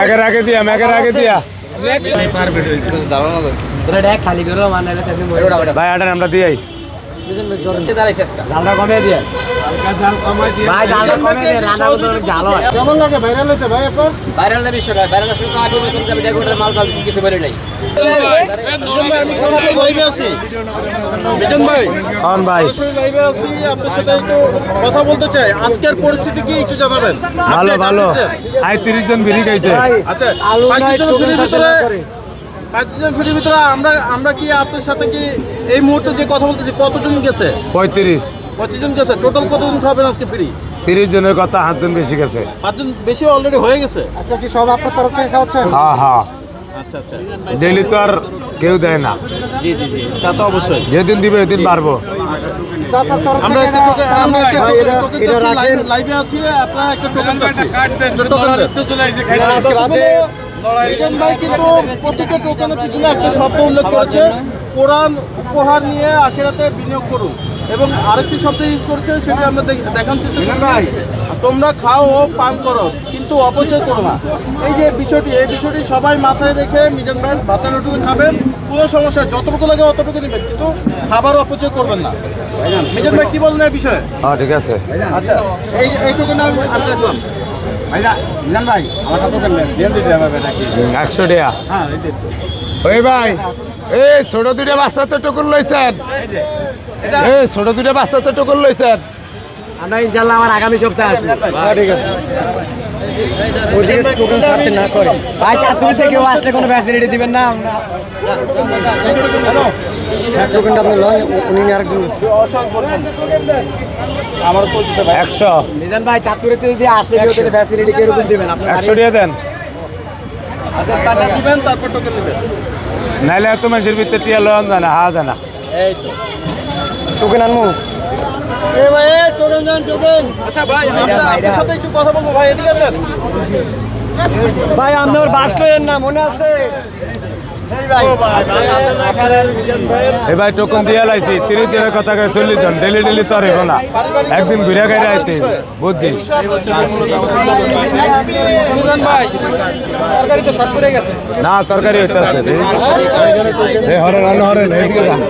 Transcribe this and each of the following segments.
ম্যাগের আগে দিয়া ম্যাগের আগে দিয়া খালি করে মানে ভাই আটার আমরা দিয়াই কেমন লাগে? ভাইরাল হইতে ভাই আপনার ভাইরাল না বিষয় ভাইরাল আসলে তো আগে বেতন যাবে মাল কাল কিছু বেরোয় নাই। আমি সরাসরি লাইভে আছি। মিজান ভাই। কন ভাই। সরাসরি লাইভে আছি আপনার সাথে একটু কথা বলতে চাই। আজকের পরিস্থিতি কি একটু জানাবেন? ভালো ভালো? আই তিরিশ জন বিড়ি খাইছে। আচ্ছা পঁয়ত্রিশ জন ভিতরে পঁয়ত্রিশ জন ভিতরে আমরা আমরা কি আপনার সাথে কি এই মুহূর্তে যে কথা বলতেছি কতজন গেছে? পঁয়ত্রিশ। পঁয়ত্রিশ জন গেছে। টোটাল কতজন খাবেন আজকে ফ্রি তিরিশ জনের কথা হাতজন বেশি গেছে। পাঁচজন বেশি অলরেডি হয়ে গেছে? আচ্ছা কি সব আপনার তরফ থেকে খাওয়াচ্ছেন হ্যাঁ হ্যাঁ। আচ্ছা আচ্ছা। ডেলি তো আর কেউ দেয় না। জি জি জি। তা তো অবশ্যই। যেদিন দিবে ওদিন পারব আমরা একটা টোকেন আমরা একটা টোকেন চাচ্ছি লাইভে আছি আপনারা একটা টোকেন চাচ্ছি। মিজান ভাই কিন্তু প্রতিটা টোকেনের পিছনে একটা শব্দ উল্লেখ করেছে। কোরআন উপহার নিয়ে আখেরাতে বিনিয়োগ করুন এবং আরেকটি শব্দ ইউজ করেছে সেটা আমরা দেখ- দেখানোর চেষ্টা করছি। তোমরা খাও ও পান করো কিন্তু অপচয় করো না। এই যে বিষয়টি এই বিষয়টি সবাই মাথায় রেখে মিজান ভাই ভাতের হোটেলে খাবেন। কোনো সমস্যা যতটুকু লাগে অতটুকু নেবেন কিন্তু খাবার অপচয় করবেন না। মিজান ভাই কি বলেন এই বিষয়ে? হ্যাঁ ঠিক আছে। আচ্ছা এই এই টোকেন আমি আমি দেখলাম একশো টাকা। হ্যাঁ ওই ভাই এই ছোট দুইটা বাচ্চা তো টুকুর লইছেন। এই ছোট দুইটা বাচ্চা তো টুকুর লইছেন। আমরা ইনশাল্লাহ আমার আগামী সপ্তাহে আসব। ভাই চাঁদপুর থেকে কেউ আসলে কোনো ফ্যাসিলিটি দিবেন না আমরা আমার পঁচিশে ভাই। একশো। মিজান ভাই চাঁদপুরে তো যদি আসে কেউ তাহলে ফ্যাসিলিটি কীরকম দিবেন আপনার একশো টাকা দেন। আচ্ছা টাকা দিবেন তারপর টোকেন দিবেন নাইলে ভিতরে টিয়া লন জানা হা জানা এই তো। টোকেন আনমু। আচ্ছা ভাই আমরা আপনার সাথে একটু কথা বলব ভাই এদিকে আসেন। ভাই আপনার বাস না মনে আছে? ভাই টোকন দিয়ে লাইছি। তিরিশ দিনের কথা চল্লিশ জন। ডেলি ডেলি তো হইব না একদিন ঘুরে ঘুরে আইতে বুঝছি। তরকারি তো শর্ট না তরকারি হইতেছে রে। হরেন হরেন এইদিকে যান।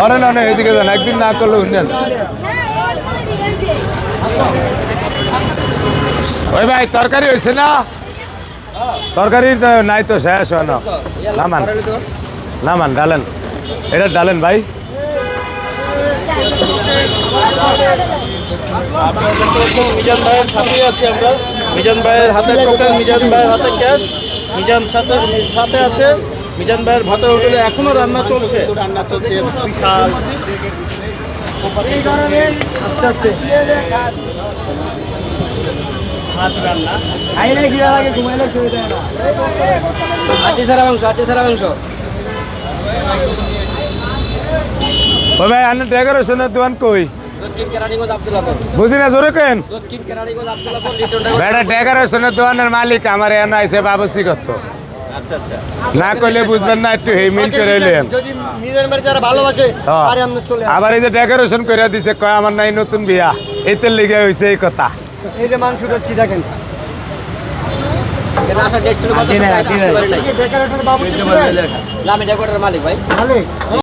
হরেন আনো এইদিকে যান। একদিন না করলে উঠলেন ওই ভাই তরকারি হয়েছে না? তরকারি নাই তো শেষ হয় না। নামান। নামান ডালেন। এটা ডালেন ভাই। মিজান ভাইয়ের সাথেই আছি আমরা। মিজান ভাইয়ের হাতে টোকেন মিজান ভাইয়ের হাতে ক্যাশ মিজান সাথে সাথে আছে। মিজান ভাইয়ের ভাতের হোটেলে এখনও রান্না চলছে। রান্না চলছে বিশাল আইলে গিয়া লাগে ঘুমাইলে শুয়ে যায় না। আটি সারা মাংস আটি সারা মাংস। ওই ভাই আন্ন ডেকোরেশনের দোকান কই? জোরে কেন? বেড়া ডেকোরেশনের দোকানের মালিক আমার এনে আইসে বাবুসি করতো। আচ্ছা আচ্ছা। না করলে বুঝবেন না একটু মিল করে এলেন। আবার এই যে ডেকোরেশন করে দিছে কয় আমার নাই নতুন বিয়া। এইতে লিগে হয়েছে এই কথা। এই যে মাংস হচ্ছি দেখেন। ডেকোরেটর বাবু না আমি ডেকোরেটর মালিক ভাই।